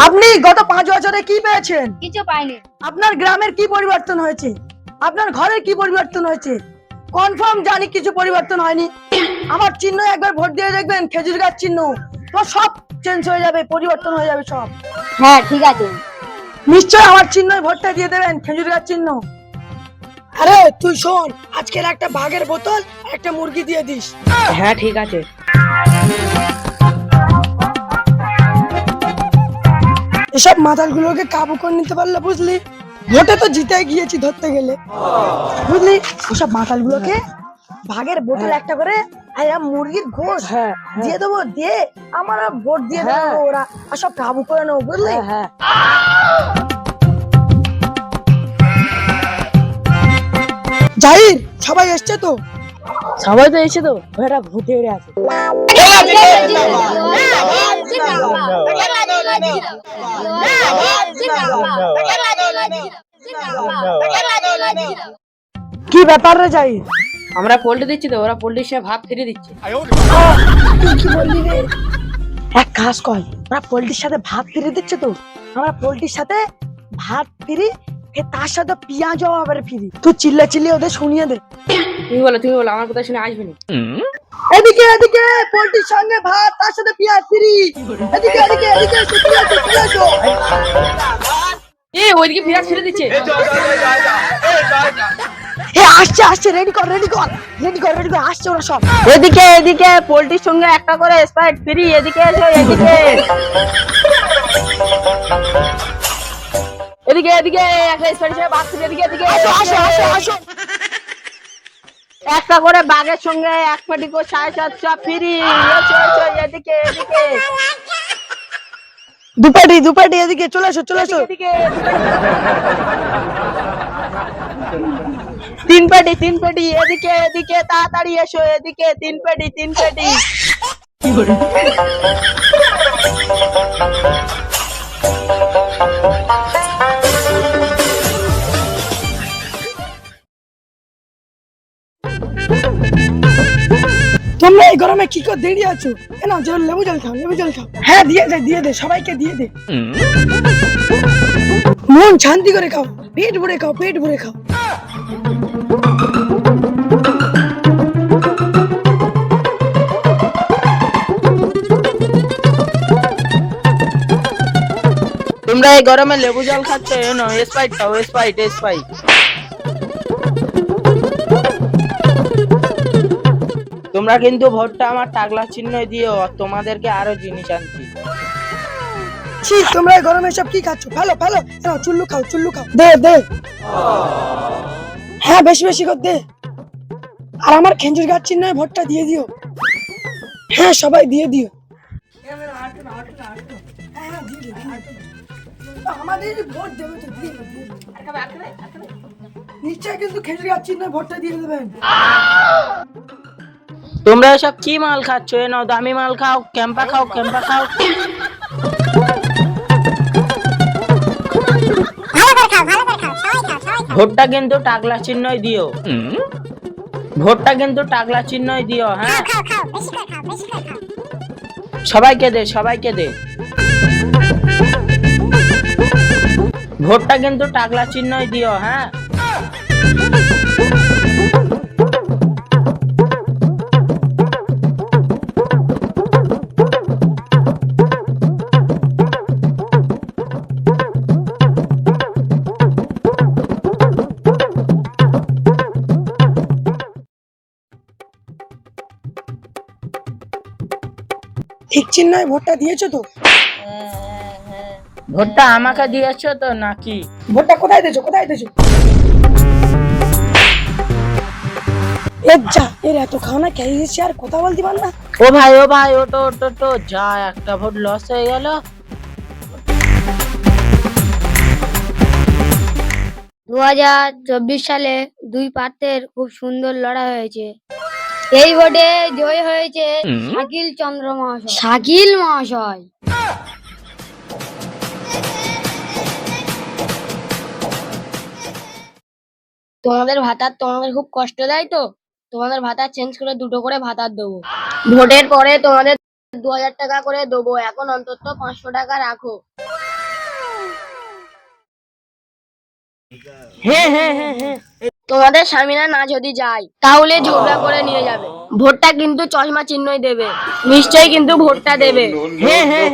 আপনি গত পাঁচ বছরে কি পেয়েছেন? কিছু পাইনি। আপনার গ্রামের কি পরিবর্তন হয়েছে? আপনার ঘরের কি পরিবর্তন হয়েছে? কনফার্ম জানি কিছু পরিবর্তন হয়নি। আমার চিহ্ন একবার ভোট দিয়ে দেখবেন খেজুর গাছ চিহ্ন। তো সব চেঞ্জ হয়ে যাবে পরিবর্তন হয়ে যাবে সব। হ্যাঁ ঠিক আছে। নিশ্চয় আমার চিহ্ন ভোটটা দিয়ে দেবেন খেজুর গাছ চিহ্ন। আরে তুই শোন আজকের একটা বাঘের বোতল একটা মুরগি দিয়ে দিস। হ্যাঁ ঠিক আছে। এসব মাতালগুলোকে কাবু করে নিতে পারলে বুঝলি? ভোটে তো জিতে গিয়েছি ধরতে গেলে। বুঝলি? ওসব মাতালগুলোকে ভাগের বোতল একটা করে আর এরা মুরগির ঘোষ হ্যাঁ দিয়ে দেবো দিয়ে আমার ভোট দিয়ে দেবো হ্যাঁ। ওরা। আর সব কাবু করে নেব বুঝলি? হ্যাঁ জাহির সবাই এসছে তো? সবাই তো এসে তো ওরা ভূতে উড়ে আছে কি ব্যাপার রে জাহির আমরা পোল্ট্রি দিচ্ছি তো ওরা পোল্ট্রির সে ভাত ফিরে দিচ্ছে। কি বললি রে? এক কাজ কর ওরা পোল্ট্রির সাথে ভাত ফিরে দিচ্ছে তো। আমরা পোল্ট্রির সাথে ভাত ফিরি ফের তার সাথে পেঁয়াজও আবার ফিরি। তুই চিল্লা চিল্লি ওদের শুনিয়ে দে। তুমি বলো তুমি বলো আমার কথা শুনে আসবে না। এদিকে এদিকে পোল্ট্রির সঙ্গে ভাত তার সাথে পেঁয়াজ ফিরি এদিকে এদিকে এদিকে। এ ওইদিকে বিরাট ফিরে দিচ্ছে। এ আসছে আসছে রেডি কর রেডি কর রেডি কর রেডি কর আসছে ওরা সব। এদিকে এদিকে পোল্ট্রির সঙ্গে একটা করে স্প্রাইট ফ্রি এদিকে এসো এদিকে। এদিকে এদিকে একটা স্প্রাইট সঙ্গে ভাত ফ্রি এদিকে এদিকে। আসো আসো আসো আসো। একটা করে বাঘের সঙ্গে এক পাটি করে সাড়ে সাতশো ফিরি। এদিকে এদিকে। দুপাটি দুপাটি এদিকে চলে আসো চলে আসো এদিকে। তিন পেটি তিন পেটি এদিকে এদিকে তাড়াতাড়ি এসো এদিকে তিন পেটি তিন পেটি। এই গরমে কি করে দেরি আছো? এ না জল লেবু জল খাও, লেবু জল খাও। হ্যাঁ দিয়ে দে দিয়ে দে, সবাইকে দিয়ে দে। মন শান্তি করে খাও, পেট ভরে খাও, পেট ভরে খাও। তোমরা এই গরমে লেবু জল খাচ্ছ এনো স্পাইট খাও স্পাইট স্পাইট তোমরা কিন্তু ভোটটা আমার টাকলা চিহ্ন দিও তোমাদেরকে আরও জিনিস আনছি। ছি, তোমরা গরমে সব কি খাচ্ছ? ফেলো ফেলো। এনাও চুল্লু খাও চুল্লু খাও। দে দে। হ্যাঁ বেশি বেশি করে দে। আর আমার খেঞ্জুর গাছ চিহ্ন ভোটটা দিয়ে দিও। হ্যাঁ সবাই দিয়ে দিও। আমাদের ভোট দেবে তো, দিয়ে। নিশ্চয় কিন্তু খেজুর গাছ চিহ্ন ভোটটা দিয়ে দেবেন। তোমরা সব কি মাল খাচ্ছ? এ নাও, দামি মাল খাও, ক্যাম্পা খাও ক্যাম্পা খাও। ভোটটা কিন্তু টাকলা চিহ্নই দিও। ভোটটা কিন্তু টাকলা চিহ্নই দিও হ্যাঁ? সবাইকে দে সবাইকে দে। ভোটটা কিন্তু টাকলা চিহ্নই দিও হ্যাঁ? ঠিক চিহ্নয় ভোটটা দিয়েছ তো? ভোটটা আমাকে দিয়েছ তো নাকি? ভোটটা কোথায় দিয়েছ? কোথায় দিয়েছ? এ যা এর এত খাওয়া খেয়ে গেছি আর কথা বলতে পার না। ও ভাই ও ভাই ওটো ওটো তো যা একটা ভোট লস হয়ে গেল। দু হাজার চব্বিশ সালে দুই প্রার্থের খুব সুন্দর লড়াই হয়েছে। এই ভোটে জয় হয়েছে শাকিল চন্দ্র মহাশয়। শাকিল মহাশয়। তোমাদের ভাতার তোমাদের খুব কষ্ট দেয় তো? তোমাদের ভাতা চেঞ্জ করে দুটো করে ভাতার দেবো। ভোটের পরে তোমাদের দু হাজার টাকা করে দেবো। এখন অন্তত পাঁচশো টাকা রাখো। হ্যাঁ হ্যাঁ হ্যাঁ হ্যাঁ। তোমাদের স্বামীরা না যদি যায়, তাহলে ঝগড়া করে নিয়ে যাবে। ভোটটা কিন্তু চশমা চিহ্নই দেবে। নিশ্চয়ই কিন্তু ভোটটা দেবে। হ্যাঁ হ্যাঁ